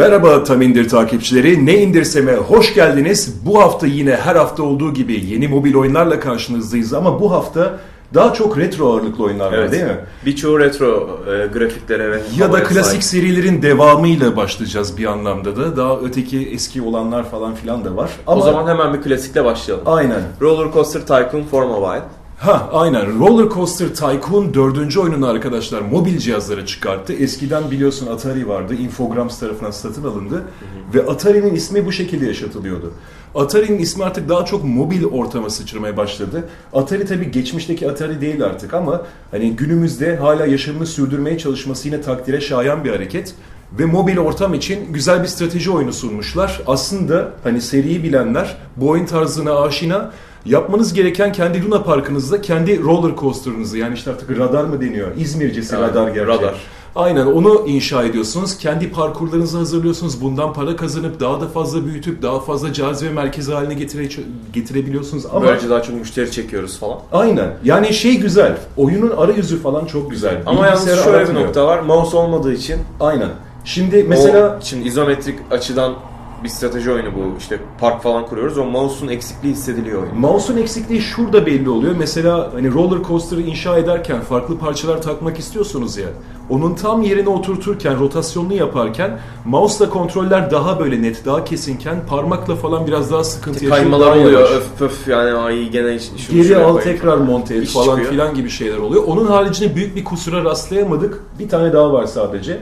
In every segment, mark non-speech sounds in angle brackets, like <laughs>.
Merhaba Tam İndir takipçileri. Ne indirseme hoş geldiniz. Bu hafta yine her hafta olduğu gibi yeni mobil oyunlarla karşınızdayız ama bu hafta daha çok retro ağırlıklı oyunlar var Evet. değil mi? Birçoğu retro e, grafiklere ve Ya da klasik sahip. serilerin devamıyla başlayacağız bir anlamda da. Daha öteki eski olanlar falan filan da var. Ama O zaman hemen bir klasikle başlayalım. aynen. Roller Coaster Tycoon for Mobile. Ha aynen. Roller Coaster Tycoon dördüncü oyununu arkadaşlar mobil cihazlara çıkarttı. Eskiden biliyorsun Atari vardı. Infogrames tarafından satın alındı. Ve Atari'nin ismi bu şekilde yaşatılıyordu. Atari'nin ismi artık daha çok mobil ortama sıçramaya başladı. Atari tabii geçmişteki Atari değil artık ama hani günümüzde hala yaşamını sürdürmeye çalışması yine takdire şayan bir hareket. Ve mobil ortam için güzel bir strateji oyunu sunmuşlar. Aslında hani seriyi bilenler bu oyun tarzına aşina Yapmanız gereken kendi Luna Park'ınızda kendi roller coaster'ınızı yani işte artık radar mı deniyor? İzmircesi Yani radar gerçi. radar. Aynen onu inşa ediyorsunuz. Kendi parkurlarınızı hazırlıyorsunuz. Bundan para kazanıp daha da fazla büyütüp daha fazla cazibe merkezi haline getire, getirebiliyorsunuz. Ama Böylece daha çok müşteri çekiyoruz falan. aynen. Yani şey güzel. Oyunun arayüzü falan çok güzel. Ama yalnız şöyle bir aratmıyor. nokta var. Mouse olmadığı için Aynen. Şimdi mesela o, şimdi izometrik açıdan bir strateji oyunu bu. İşte park falan kuruyoruz. O mouse'un eksikliği hissediliyor oyun. Mouse'un eksikliği şurada belli oluyor. Mesela hani roller coaster'ı inşa ederken farklı parçalar takmak istiyorsunuz ya. Onun tam yerine oturturken, rotasyonunu yaparken mouse'la kontroller daha böyle net, daha kesinken parmakla falan biraz daha sıkıntı yaşıyor. Kaymalar oluyor. yavaş. Öf pöf yani ay gene şunu Geri al tekrar monte et İş falan çıkıyor. filan gibi şeyler oluyor. Onun haricinde büyük bir kusura rastlayamadık. Bir tane daha var sadece.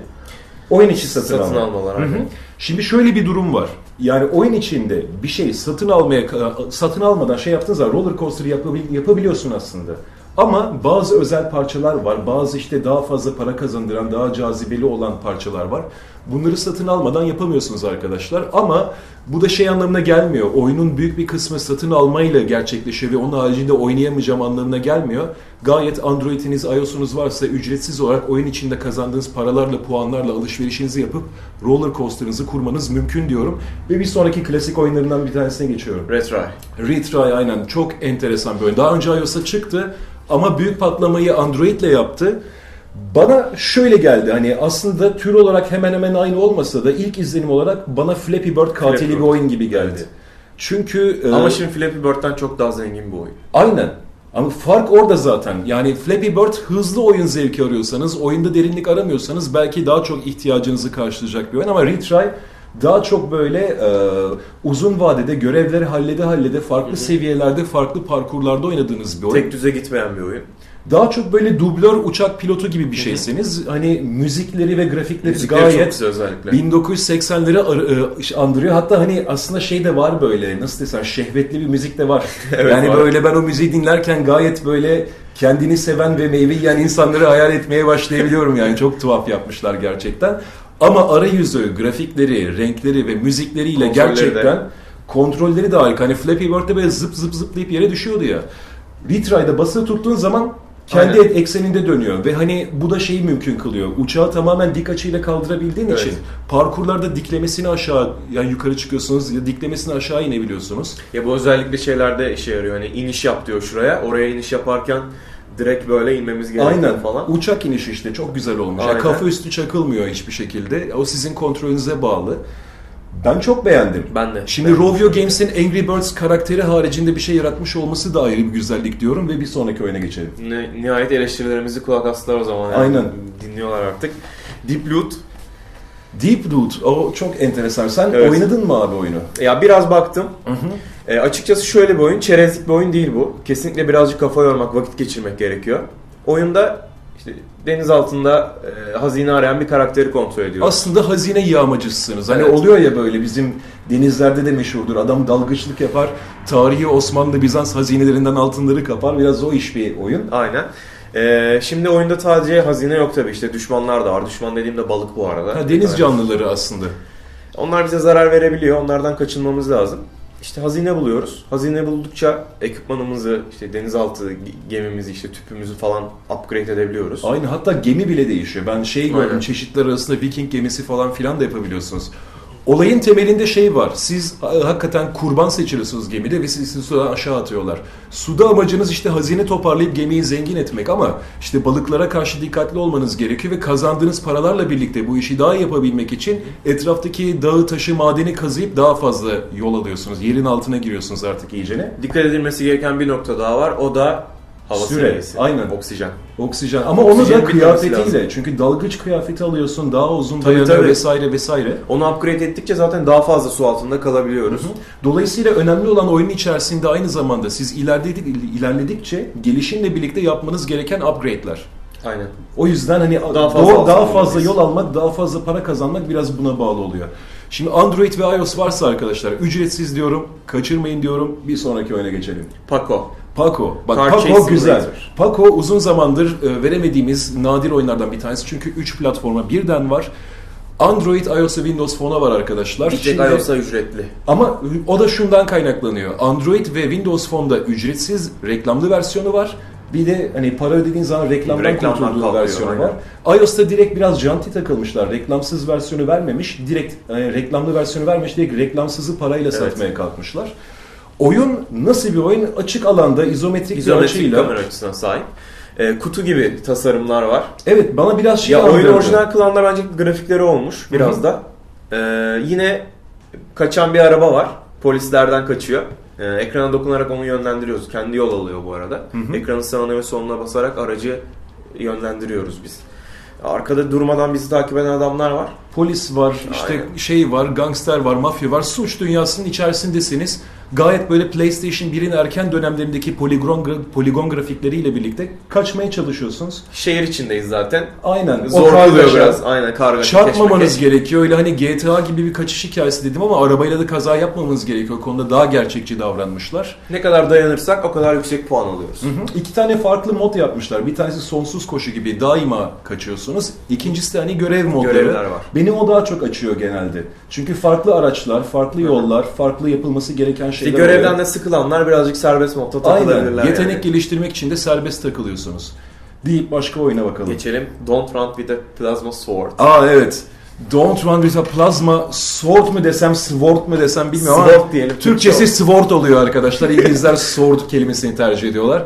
Oyun içi satın, satın alma. almalar. Hı hı. Şimdi şöyle bir durum var. Yani oyun içinde bir şey satın almaya satın almadan şey yaptığın zaman roller coaster yapabil- yapabiliyorsun aslında. Ama bazı özel parçalar var. Bazı işte daha fazla para kazandıran, daha cazibeli olan parçalar var. Bunları satın almadan yapamıyorsunuz arkadaşlar. Ama bu da şey anlamına gelmiyor. Oyunun büyük bir kısmı satın almayla gerçekleşiyor ve onun haricinde oynayamayacağım anlamına gelmiyor. Gayet Android'iniz, iOS'unuz varsa ücretsiz olarak oyun içinde kazandığınız paralarla, puanlarla alışverişinizi yapıp roller coaster'ınızı kurmanız mümkün diyorum. Ve bir sonraki klasik oyunlarından bir tanesine geçiyorum. Retry. Retry aynen çok enteresan bir oyun. Daha önce iOS'a çıktı ama büyük patlamayı Android'le yaptı. Bana şöyle geldi hani aslında tür olarak hemen hemen aynı olmasa da ilk izlenim olarak bana Flappy Bird katili Flappy bir Bird. oyun gibi geldi. Evet. Çünkü e, Ama şimdi Flappy Bird'den çok daha zengin bir oyun. Aynen. Ama fark orada zaten. Yani Flappy Bird hızlı oyun zevki arıyorsanız, oyunda derinlik aramıyorsanız belki daha çok ihtiyacınızı karşılayacak bir oyun ama Retry daha çok böyle e, uzun vadede görevleri hallede hallede farklı seviyelerde, farklı parkurlarda oynadığınız bir oyun. Tek düze gitmeyen bir oyun. Daha çok böyle dublör uçak pilotu gibi bir şeyseniz hani müzikleri ve grafikleri Müzikleri çok gayet güzel özellikle. 1980'leri ar- e, andırıyor. Hatta hani aslında şey de var böyle nasıl desem şehvetli bir müzik de var. <laughs> Evet, yani var. böyle ben o müziği dinlerken gayet böyle kendini seven ve meyve yiyen insanları hayal etmeye başlayabiliyorum yani. Çok tuhaf yapmışlar gerçekten. Ama arayüzü, grafikleri, renkleri ve müzikleriyle Kontrolleri gerçekten de. kontrolleri de harika. Hani Flappy Bird'de böyle zıp zıp zıplayıp yere düşüyordu ya. Retry'da basılı tuttuğun zaman kendi Aynen. ekseninde dönüyor ve hani bu da şeyi mümkün kılıyor. Uçağı tamamen dik açıyla kaldırabildiğin Evet. için parkurlarda diklemesini aşağı yani yukarı çıkıyorsunuz ya diklemesini aşağı inebiliyorsunuz. Ya bu özellikle şeylerde işe yarıyor. Hani iniş yap diyor şuraya. Oraya iniş yaparken direkt böyle inmemiz gerekiyor Aynen. falan. Uçak inişi işte çok güzel olmuş. Yani Aynen. kafa üstü çakılmıyor hiçbir şekilde. O sizin kontrolünüze bağlı. Ben çok beğendim. Ben de. Şimdi Ben de. Rovio Games'in Angry Birds karakteri haricinde bir şey yaratmış olması da ayrı bir güzellik diyorum ve bir sonraki oyuna geçelim. Ni- Nihayet eleştirilerimizi kulak astılar o zaman. Yani. Aynen. Dinliyorlar artık. Deep Loot. Deep Root, o çok enteresan. Sen Evet. oynadın mı abi oyunu? Ya biraz baktım. E, açıkçası şöyle bir oyun. Çerezlik bir oyun değil bu. Kesinlikle birazcık kafa yormak, vakit geçirmek gerekiyor. Oyunda işte deniz altında e, hazine arayan bir karakteri kontrol ediyoruz. Aslında hazine yağmacısınız. Hani Evet. oluyor ya böyle bizim denizlerde de meşhurdur. Adam dalgıçlık yapar, tarihi Osmanlı Bizans hazinelerinden altınları kapar. Biraz o iş bir oyun. Aynen. E, şimdi oyunda sadece hazine yok tabii. İşte düşmanlar da var. Düşman dediğimde balık bu arada. Ha, deniz canlıları aslında. Onlar bize zarar verebiliyor. Onlardan kaçınmamız lazım. İşte hazine buluyoruz. Hazine buldukça ekipmanımızı, işte denizaltı gemimizi, işte tüpümüzü falan upgrade edebiliyoruz. Aynı hatta gemi bile değişiyor. Ben şey gördüm Aynen. çeşitler arasında Viking gemisi falan filan da yapabiliyorsunuz. Olayın temelinde şey var. Siz e, hakikaten kurban seçiliyorsunuz gemide ve sizi sudan aşağı atıyorlar. Suda amacınız işte hazine toparlayıp gemiyi zengin etmek ama işte balıklara karşı dikkatli olmanız gerekiyor ve kazandığınız paralarla birlikte bu işi daha yapabilmek için etraftaki dağı, taşı, madeni kazıyıp daha fazla yol alıyorsunuz. Yerin altına giriyorsunuz artık iyicene. Dikkat edilmesi gereken bir nokta daha var. O da hava Süre, seviyesi. aynen. Oksijen. Oksijen ama onu Oksijenin da bitmemesi kıyafetiyle. Çünkü dalgıç kıyafeti alıyorsun, daha uzun Tabii, dayanıyor tabii. vesaire vesaire. Onu upgrade ettikçe zaten daha fazla su altında kalabiliyoruz. Dolayısıyla önemli olan oyunun içerisinde aynı zamanda siz ilerledik, ilerledikçe gelişimle birlikte yapmanız gereken upgrade'ler. Aynen. O yüzden hani Daha daha fazla fazla, daha fazla yol almak, daha fazla para kazanmak biraz buna bağlı oluyor. Şimdi Android ve iOS varsa arkadaşlar ücretsiz diyorum, kaçırmayın diyorum. Bir sonraki oyuna geçelim. Paco. Paco. Bak Car Paco güzel. Simulator. Paco uzun zamandır e, veremediğimiz nadir oyunlardan bir tanesi. Çünkü 3 platforma birden var. Android, iOS ve Windows Phone'a var arkadaşlar. Bir tek iOS'a ücretli. ama o da şundan kaynaklanıyor. Android ve Windows Phone'da ücretsiz reklamlı versiyonu var. Bir de hani para ödediğin zaman reklamdan Reklamdan kurtulduğun kalkıyor, versiyonu aynen. var. iOS'ta direkt biraz janti takılmışlar. Reklamsız versiyonu vermemiş. Direkt e, reklamlı versiyonu vermiş. Direkt reklamsızı parayla Evet. satmaya kalkmışlar. Oyun nasıl bir oyun? Açık alanda izometrik, bir İzometrik açıyla. kamera açısına sahip. Ee, kutu gibi tasarımlar var. Evet bana biraz şey ya oyunu andırdı. orijinal kılan da bence grafikleri olmuş biraz Hı hı. da. Ee, yine kaçan bir araba var. Polislerden kaçıyor. Ee, ekrana dokunarak onu yönlendiriyoruz. Kendi yol alıyor bu arada. Hı hı. Ekranın sağına ve soluna basarak aracı yönlendiriyoruz biz. Arkada durmadan bizi takip eden adamlar var. Polis var, işte Aynen. şey var, gangster var, mafya var. Suç dünyasının içerisindesiniz. Gayet böyle PlayStation 1'in erken dönemlerindeki poligon, poligon grafikleriyle birlikte kaçmaya çalışıyorsunuz. Şehir içindeyiz zaten. Aynen. Zor oluyor kargaşa, biraz. Aynen kargaşa. Çarpmamanız keşmekeş. gerekiyor. Öyle hani GTA gibi bir kaçış hikayesi dedim ama arabayla da kaza yapmamanız gerekiyor. O konuda daha gerçekçi davranmışlar. Ne kadar dayanırsak o kadar yüksek puan alıyoruz. Hı hı. İki tane farklı mod yapmışlar. Bir tanesi sonsuz koşu gibi daima kaçıyorsunuz. İkincisi de hani görev modları. Görevler var. Beni o daha çok açıyor genelde. Çünkü farklı araçlar, farklı yollar, farklı yapılması gereken İşte şeyler görevden oluyor. de sıkılanlar birazcık serbest modda takılabilirler. Aynen. Yetenek yani. geliştirmek için de serbest takılıyorsunuz. Deyip başka oyuna bakalım. Geçelim. Don't run with a plasma sword. Aa evet. Don't run with a plasma sword mu desem, sword mu desem bilmiyorum ama Sword diyelim. Türkçesi sword oluyor arkadaşlar. İngilizler sword kelimesini tercih ediyorlar.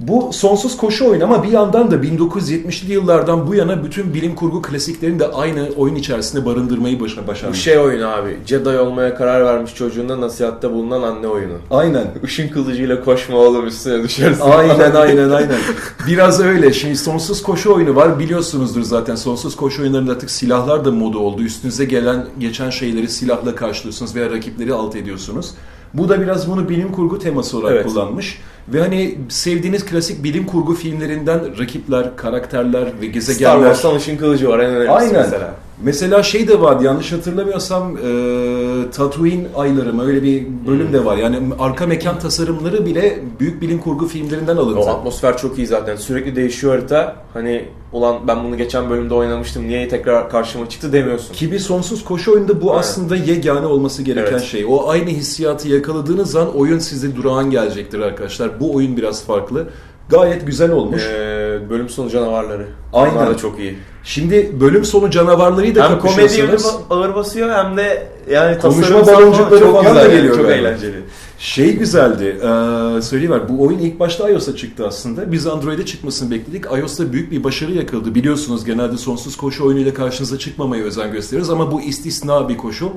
Bu sonsuz koşu oyunu ama bir yandan da 1970'li yıllardan bu yana bütün bilim kurgu klasiklerini de aynı oyun içerisinde barındırmayı başa- Bu başarmış. şey oyunu abi. Jedi olmaya karar vermiş çocuğunda nasihatta bulunan anne oyunu. Aynen. Işın kılıcıyla koşma oğlum üstüne düşersin. Aynen <laughs> aynen aynen. Biraz öyle. Şimdi sonsuz koşu oyunu var. Biliyorsunuzdur zaten sonsuz koşu oyunlarında artık silahlar da modu oldu. Üstünüze gelen geçen şeyleri silahla karşılıyorsunuz veya rakipleri alt ediyorsunuz. Bu da biraz bunu bilim kurgu teması olarak Evet. kullanmış. Ve hani sevdiğiniz klasik bilim kurgu filmlerinden rakipler, karakterler ve Star gezegenler. Wars'tan ışın kılıcı var en önemlisi Aynen. mesela. Mesela şey de vardı yanlış hatırlamıyorsam e, Tatooine ayları mı öyle bir bölüm Hmm. de var. Yani arka mekan tasarımları bile büyük bilim kurgu filmlerinden alıntı. O atmosfer çok iyi zaten. Sürekli değişiyor harita. Hani ulan ben bunu geçen bölümde oynamıştım. Niye tekrar karşıma çıktı demiyorsun. Ki bir sonsuz koşu oyunda bu Aynen. aslında yegane olması gereken Evet. şey. O aynı hissiyatı yakaladığınız an oyun size durağan gelecektir arkadaşlar. Bu oyun biraz farklı. Gayet güzel olmuş. Ee, bölüm sonu canavarları. Aynen. Onlar da çok iyi. Şimdi bölüm sonu canavarları da Hem komedi yönü kapışıyorsunuz. ba- ağır basıyor hem de yani Konuşma tasarımsal baloncukları çok falan da geliyor Çok galiba. eğlenceli. Şey güzeldi. Ee, söyleyiver. Bu oyun ilk başta iOS'a çıktı aslında. Biz Android'e çıkmasını bekledik. iOS'ta büyük bir başarı yakaladı. Biliyorsunuz genelde sonsuz koşu oyunuyla karşınıza çıkmamaya özen gösteririz ama bu istisna bir koşul.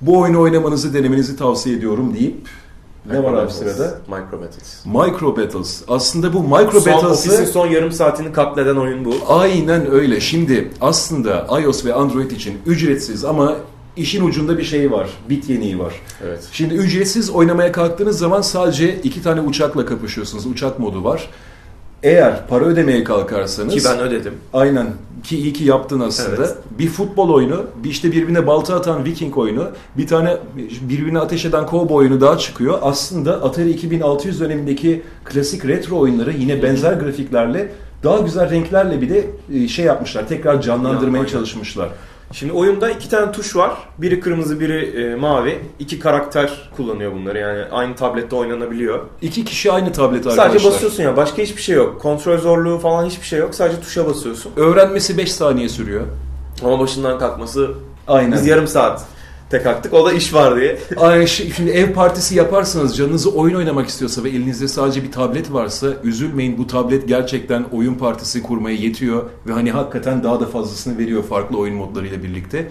Bu oyunu oynamanızı, denemenizi tavsiye ediyorum deyip ne var abi sırada? Micro Battles. Micro Battles. Aslında bu Micro Son, Battles'ı son yarım saatini katleden oyun bu. aynen öyle. Şimdi aslında iOS ve Android için ücretsiz ama işin ucunda bir şey var. Bit yeniği var. Evet. Şimdi ücretsiz oynamaya kalktığınız zaman sadece iki tane uçakla kapışıyorsunuz. Uçak modu var. Eğer para ödemeye kalkarsanız Ki ben ödedim. aynen ki iyi ki yaptın aslında. Evet. Bir futbol oyunu, bir işte birbirine balta atan Viking oyunu, bir tane birbirine ateş eden kovboy oyunu daha çıkıyor. Aslında Atari 2600 dönemindeki klasik retro oyunları yine benzer grafiklerle daha güzel renklerle bir de e, şey yapmışlar. Tekrar canlandırmaya çalışmışlar. Şimdi oyunda iki tane tuş var. Biri kırmızı, biri e, mavi. İki karakter kullanıyor bunları. Yani aynı tablette oynanabiliyor. İki kişi aynı tablet arkadaşlar. Sadece basıyorsun ya. Başka hiçbir şey yok. Kontrol zorluğu falan hiçbir şey yok. Sadece tuşa basıyorsun. Öğrenmesi 5 saniye sürüyor. Ama başından kalkması Aynen. biz yarım saat tek attık. O da iş var diye. <laughs> Ay, şi- şimdi ev partisi yaparsanız canınızı oyun oynamak istiyorsa ve elinizde sadece bir tablet varsa üzülmeyin bu tablet gerçekten oyun partisi kurmaya yetiyor ve hani hakikaten daha da fazlasını veriyor farklı oyun modlarıyla birlikte.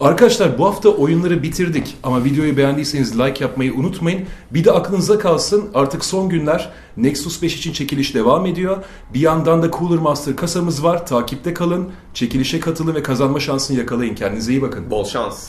Arkadaşlar bu hafta oyunları bitirdik ama videoyu beğendiyseniz like yapmayı unutmayın. Bir de aklınıza kalsın artık son günler Nexus 5 için çekiliş devam ediyor. Bir yandan da Cooler Master kasamız var. Takipte kalın, çekilişe katılın ve kazanma şansını yakalayın. Kendinize iyi bakın. Bol şans.